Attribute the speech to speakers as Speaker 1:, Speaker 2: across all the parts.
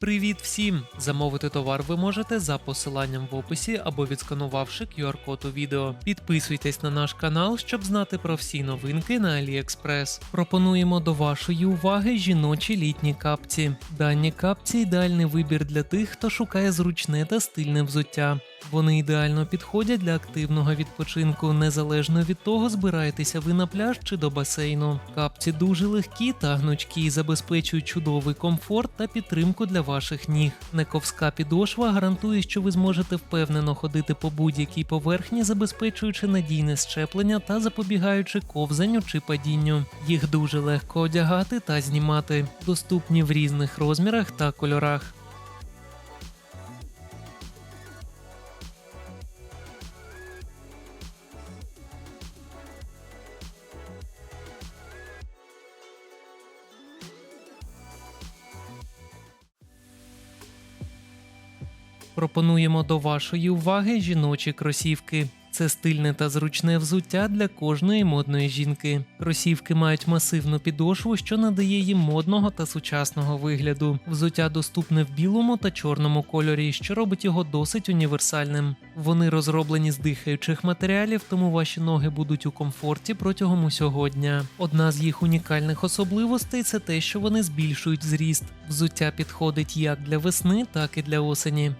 Speaker 1: Привіт всім! Замовити товар ви можете за посиланням в описі або відсканувавши QR-код у відео. Підписуйтесь на наш канал, щоб знати про всі новинки на AliExpress. Пропонуємо до вашої уваги жіночі літні капці. Дані капці ідеальний вибір для тих, хто шукає зручне та стильне взуття. Вони ідеально підходять для активного відпочинку, незалежно від того, збираєтеся ви на пляж чи до басейну. Капці дуже легкі та гнучкі, забезпечують чудовий комфорт та підтримку для ваших ніг. Нековська підошва гарантує, що ви зможете впевнено ходити по будь-якій поверхні, забезпечуючи надійне щеплення та запобігаючи ковзанню чи падінню. Їх дуже легко одягати та знімати, доступні в різних розмірах та кольорах. Пропонуємо до вашої уваги жіночі кросівки. Це стильне та зручне взуття для кожної модної жінки. Кросівки мають масивну підошву, що надає їм модного та сучасного вигляду. Взуття доступне в білому та чорному кольорі, що робить його досить універсальним. Вони розроблені з дихаючих матеріалів, тому ваші ноги будуть у комфорті протягом усього дня. Одна з їх унікальних особливостей це те, що вони збільшують зріст. Взуття підходить як для весни, так і для осені.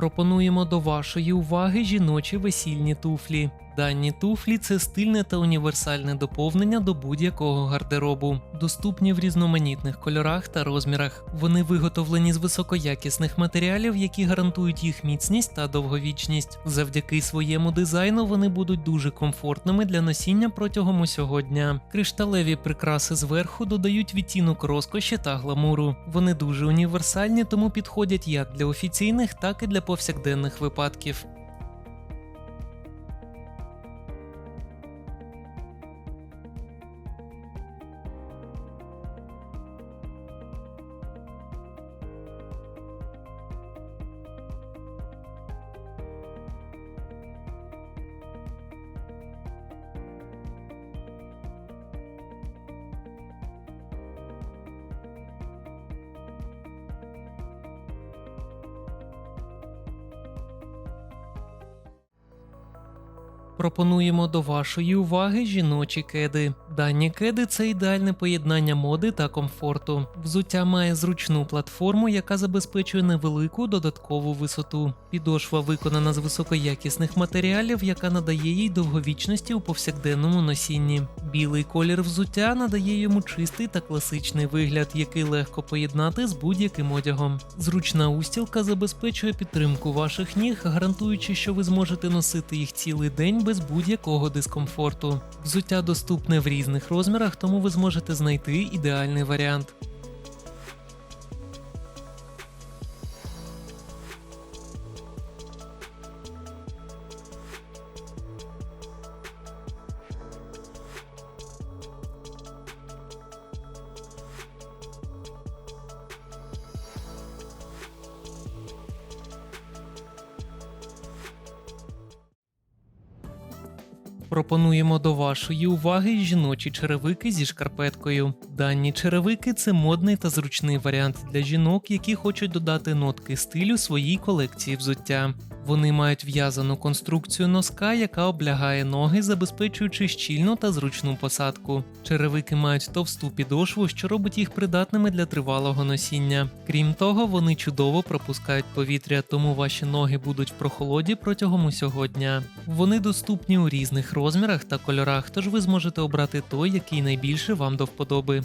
Speaker 1: Пропонуємо до вашої уваги жіночі весільні туфлі. Дані туфлі це стильне та універсальне доповнення до будь-якого гардеробу, доступні в різноманітних кольорах та розмірах. Вони виготовлені з високоякісних матеріалів, які гарантують їх міцність та довговічність. Завдяки своєму дизайну вони будуть дуже комфортними для носіння протягом усього дня. Кришталеві прикраси зверху додають відтінок розкоші та гламуру. Вони дуже універсальні, тому підходять як для офіційних, так і для повсякденних випадків. Пропонуємо до вашої уваги жіночі кеди. Дані кеди це ідеальне поєднання моди та комфорту. Взуття має зручну платформу, яка забезпечує невелику додаткову висоту. Підошва виконана з високоякісних матеріалів, яка надає їй довговічності у повсякденному носінні. Білий колір взуття надає йому чистий та класичний вигляд, який легко поєднати з будь-яким одягом. Зручна устілка забезпечує підтримку ваших ніг, гарантуючи, що ви зможете носити їх цілий день без будь-якого дискомфорту. Взуття доступне в різних розмірах, тому ви зможете знайти ідеальний варіант. Пропонуємо до вашої уваги жіночі черевики зі шкарпеткою. Дані черевики це модний та зручний варіант для жінок, які хочуть додати нотки стилю своїй колекції взуття. Вони мають в'язану конструкцію носка, яка облягає ноги, забезпечуючи щільну та зручну посадку. Черевики мають товсту підошву, що робить їх придатними для тривалого носіння. Крім того, вони чудово пропускають повітря, тому ваші ноги будуть в прохолоді протягом усього дня. Вони доступні у різних розмірах та кольорах, тож ви зможете обрати той, який найбільше вам до вподоби.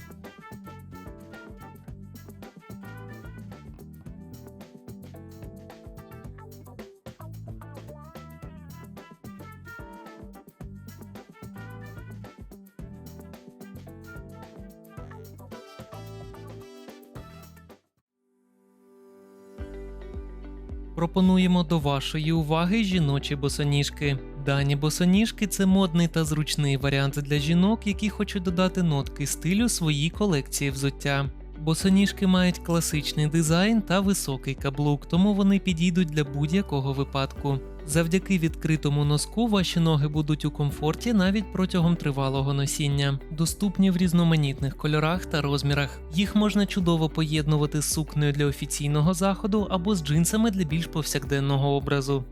Speaker 1: Пропонуємо до вашої уваги жіночі босоніжки. Дані босоніжки це модний та зручний варіант для жінок, які хочуть додати нотки стилю своїй колекції взуття. Босоніжки мають класичний дизайн та високий каблук, тому вони підійдуть для будь-якого випадку. Завдяки відкритому носку ваші ноги будуть у комфорті навіть протягом тривалого носіння, доступні в різноманітних кольорах та розмірах. Їх можна чудово поєднувати з сукнею для офіційного заходу або з джинсами для більш повсякденного образу.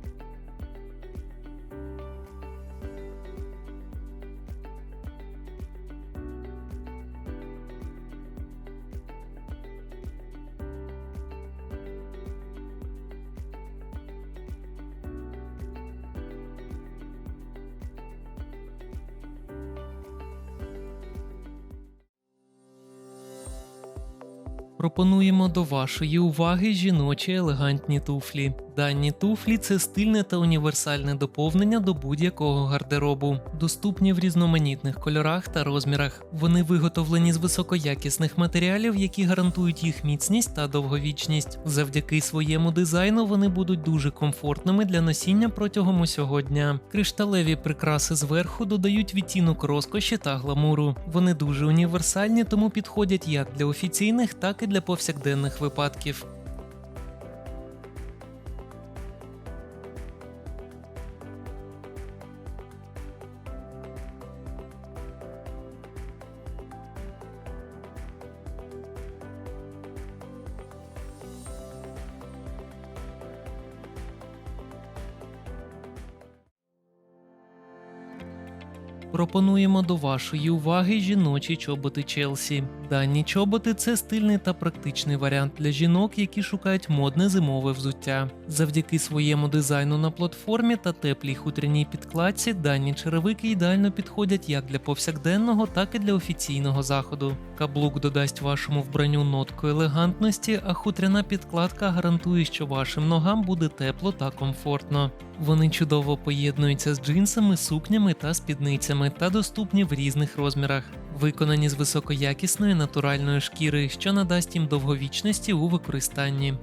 Speaker 1: Пропонуємо до вашої уваги жіночі елегантні туфлі. Дані туфлі це стильне та універсальне доповнення до будь-якого гардеробу, доступні в різноманітних кольорах та розмірах. Вони виготовлені з високоякісних матеріалів, які гарантують їх міцність та довговічність. Завдяки своєму дизайну вони будуть дуже комфортними для носіння протягом усього дня. Кришталеві прикраси зверху додають відтінок розкоші та гламуру. Вони дуже універсальні, тому підходять як для офіційних, так і для повсякденних випадків. Пропонуємо до вашої уваги жіночі чоботи Челсі. Дані чоботи це стильний та практичний варіант для жінок, які шукають модне зимове взуття. Завдяки своєму дизайну на платформі та теплій хутряній підкладці дані черевики ідеально підходять як для повсякденного, так і для офіційного заходу. Каблук додасть вашому вбранню нотку елегантності, а хутряна підкладка гарантує, що вашим ногам буде тепло та комфортно. Вони чудово поєднуються з джинсами, сукнями та спідницями та доступні в різних розмірах, виконані з високоякісної натуральної шкіри, що надасть їм довговічності у використанні.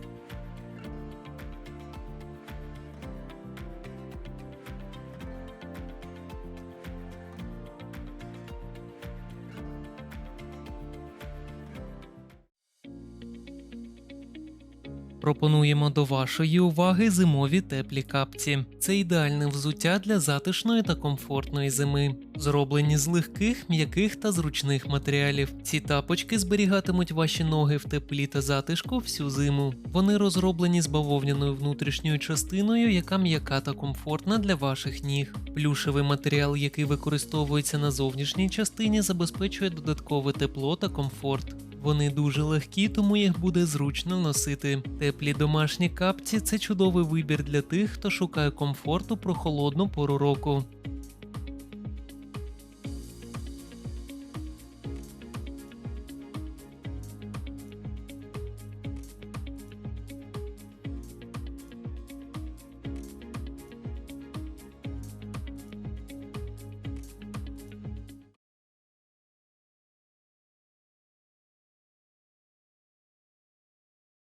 Speaker 1: Пропонуємо до вашої уваги зимові теплі капці. Це ідеальне взуття для затишної та комфортної зими, зроблені з легких, м'яких та зручних матеріалів. Ці тапочки зберігатимуть ваші ноги в теплі та затишку всю зиму. Вони розроблені з бавовняною внутрішньою частиною, яка м'яка та комфортна для ваших ніг. Плюшевий матеріал, який використовується на зовнішній частині, забезпечує додаткове тепло та комфорт. Вони дуже легкі, тому їх буде зручно носити. Теплі домашні капці це чудовий вибір для тих, хто шукає комфорту про холодну пору року.